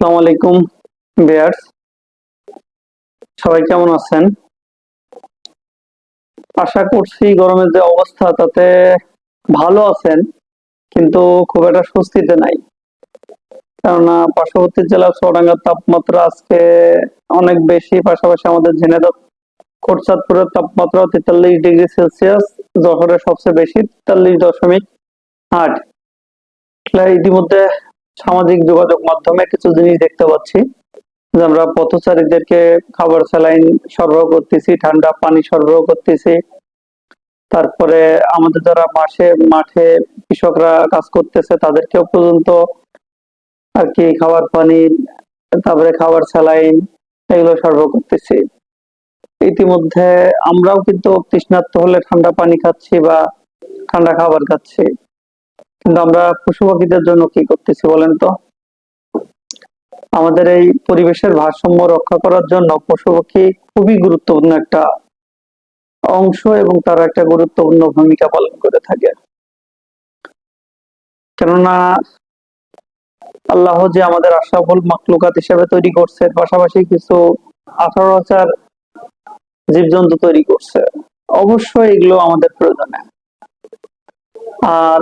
আসসালামু আলাইকুম বিয়ার্স সবাই কেমন আছেন? আশা করছি গরমের যে অবস্থা, তাতে ভালো আছেন, কিন্তু খুব একটা স্বস্তিতে নাই। কেননা পার্শ্ববর্তী জেলা চুয়াডাঙ্গার তাপমাত্রা আজকে অনেক বেশি, পাশাপাশি আমাদের ঝিনাইদহ, কোটচাঁদপুরের তাপমাত্রা তেতাল্লিশ ডিগ্রি সেলসিয়াস যশোরের সবচেয়ে বেশি তেতাল্লিশ দশমিক আট। ইতিমধ্যে সামাজিক যোগাযোগ মাধ্যমে কিছু জিনিস দেখতে পাচ্ছি। যে আমরা পথচারীদেরকে খাবার স্যালাইন সরবরাহ করতেছি, ঠান্ডা পানি সরবরাহ করতেছি। তারপরে আমাদের যারা মাসে, মাঠে কৃষকরা কাজ করতেছে তাদেরকেও পর্যন্ত আর কি খাবার পানি, তারপরে খাবার স্যালাইন এগুলো সরবরাহ করতেছি। ইতিমধ্যে আমরাও কিন্তু তৃষ্ণার্ত হলে ঠান্ডা পানি খাচ্ছি বা ঠান্ডা খাবার খাচ্ছি। কিন্তু আমরা পশু পাখিদের জন্য কি করতেছি বলেন তো? আমাদের এই পরিবেশের ভারসাম্য রক্ষা করার জন্য পশু পাখি খুবই গুরুত্বপূর্ণ একটা অংশ এবং তারা একটা গুরুত্বপূর্ণ ভূমিকা পালন করে থাকে। কেননা আল্লাহ যে আমাদের আশরাফুল মাকলুকাত হিসেবে তৈরি করছে পাশাপাশি কিছু আঠারো হাজার জীবজন্তু তৈরি করছে। অবশ্যই এগুলো আমাদের প্রয়োজনে। আর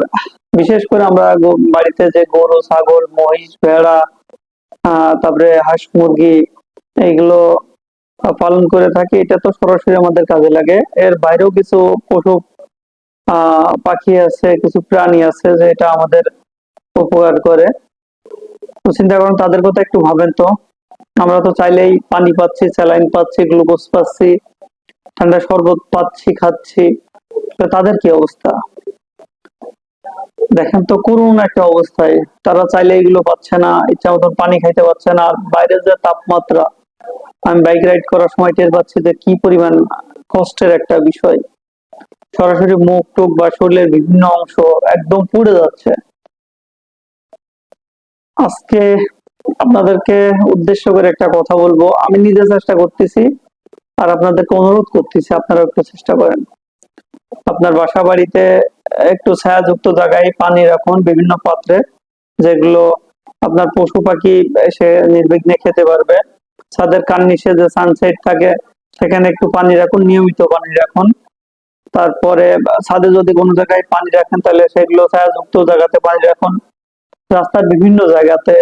বিশেষ করে আমরা বাড়িতে যে গরু, ছাগল, মহিষ, ভেড়া তারপরে হাঁস, মুরগি, এইগুলো পালন করে থাকি, এটা তো সরাসরি আমাদের কাজে লাগে। এর বাইরেও কিছু পশু পাখি আছে, কিছু প্রাণী আছে যে এটা আমাদের উপকার করে। তো চিন্তা করুন, তাদের কথা একটু ভাবেন তো। আমরা তো চাইলেই পানি পাচ্ছি, স্যালাইন পাচ্ছি, গ্লুকোজ পাচ্ছি ঠান্ডা শরবত পাচ্ছি, খাচ্ছি। তাদের কি অবস্থা? দেখেন তো করুন একটা অবস্থায়। তারা চাইলে এগুলো পাচ্ছে না, ইচ্ছা মতন পানি খাইতে পারছে না, আর বাইরের যে তাপমাত্রা, আমি বাইক রাইড করার সময় টের পাচ্ছি যে কি পরিমাণ কষ্টের একটা বিষয়। সরাসরি মুখ টুক বা শরীরের বিভিন্ন অংশ একদম পুড়ে যাচ্ছে। আজকে আপনাদেরকে উদ্দেশ্য করে একটা কথা বলব। আমি নিজে চেষ্টা করতেছি, আর আপনাদেরকে অনুরোধ করতেছি আপনারা একটু চেষ্টা করেন। আপনার বাসা বাড়িতে একটু ছায়াযুক্ত জায়গায় পানি রাখুন বিভিন্ন পাত্রে, যেগুলো আপনার পশু পাখি এসে নির্বিঘ্নে খেতে পারবে। ছাদের কান নিচে যে সানসেট থাকে, সেখানে একটু পানি রাখুন, নিয়মিত পানি রাখুন। তারপরে ছাদে যদি কোনো জায়গায় পানি রাখেন, তাহলে সেগুলো ছায়াযুক্ত জায়গাতে পানি রাখুন। রাস্তার বিভিন্ন জায়গাতে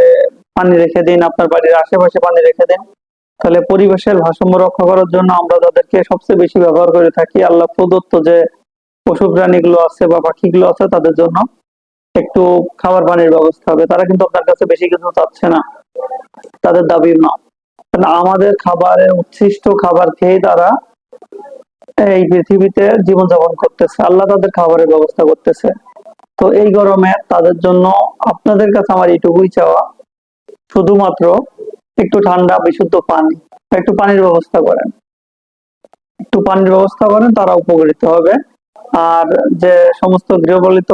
পানি রেখে দিন, আপনার বাড়ির আশেপাশে পানি রেখে দিন। তাহলে পরিবেশের ভারসাম্য রক্ষা করার জন্য আমরা যাদেরকে সবচেয়ে বেশি ব্যবহার করে থাকি। আল্লাহ প্রদত্ত যে পশু প্রাণীগুলো আছে বা পাখিগুলো আছে তাদের জন্য একটু খাবার পানির ব্যবস্থা হবে। তারা কিন্তু আপনার কাছে বেশি কিছু চাচ্ছে না। তাদের দাবি না। কারণ আমাদের খাবারের উচ্ছিষ্ট খাবার খেয়ে তারা এই পৃথিবীতে জীবনযাপন করতেছে। আল্লাহ তাদের খাবারের ব্যবস্থা করতেছে। তো এই গরমে তাদের জন্য আপনাদের কাছে আমার এইটুকুই চাওয়া। শুধুমাত্র একটু ঠান্ডা, বিশুদ্ধ পানি। একটু পানির ব্যবস্থা করেন। একটু পানির ব্যবস্থা করেন, তারা উপকৃত হবে। আর যে সমস্ত গৃহপালিত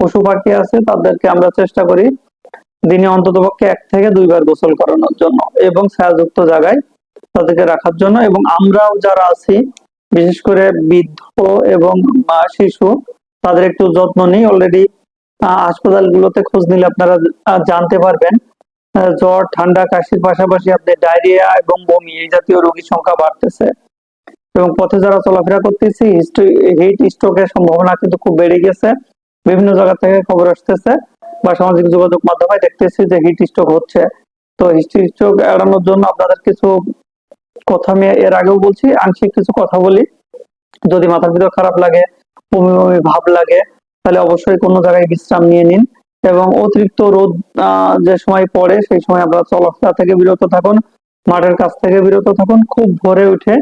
পশু পাখি আছে, তাদেরকে আমরা চেষ্টা করি দিনে অন্তত পক্ষে এক থেকে দুইবার গোসল করানোর জন্য এবং ছায়াযুক্ত জায়গায় তাদেরকে রাখার জন্য এবং আমরাও যারা আছি, বিশেষ করে বৃদ্ধ এবং শিশু, তাদের একটু যত্ন নিই। অলরেডি হাসপাতালগুলোতে খোঁজ নিলে আপনারা জানতে পারবেন। জ্বর, ঠান্ডা, কাশির পাশাপাশি আপনি ডায়রিয়া এবং বমি এই জাতীয় রোগীর সংখ্যা বাড়তেছে। এবং পথে যারা চলাফেরা করতেছি হিট স্ট্রোকের সম্ভাবনা কিন্তু খুব বেড়ে গেছে। বিভিন্ন জায়গা থেকে খবর আসতেছে বা সামাজিক যোগাযোগ মাধ্যমে দেখতেছি যে হিট স্ট্রোক হচ্ছে। তো হিট স্ট্রোক এড়ানোর জন্য আপনাদের কিছু কথা আমি এর আগেও বলছি, আংশিক কিছু কথা বলি। যদি মাথার ভিতর খারাপ লাগে, বমি বমি ভাব লাগে, তাহলে অবশ্যই কোনো জায়গায় বিশ্রাম নিয়ে নিন এবং অতিরিক্ত রোদ যে সময় পড়ে সেই সময় আপনারা চলাফেরা থেকে বিরত থাকুন, মাঠের কাছ থেকে বিরত থাকুন, খুব ভোরে উঠে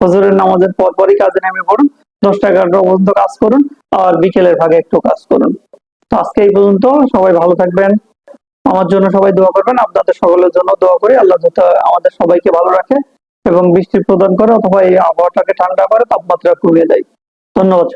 ফজরের নামাজের পর পরই কাজে নেমে পড়ুন। দশটা এগারোটা পর্যন্ত কাজ করুন আর বিকেলের ভাগে একটু কাজ করুন। তো আজকে এই পর্যন্ত, সবাই ভালো থাকবেন। আমার জন্য সবাই দোয়া করবেন, আপনাদের সকলের জন্য দোয়া করি। আল্লাহ যাতে আমাদের সবাইকে ভালো রাখে এবং বৃষ্টি প্রদান করে অথবা এই আবহাওয়াটাকে ঠান্ডা করে, তাপমাত্রা কমিয়ে দেয়। ধন্যবাদ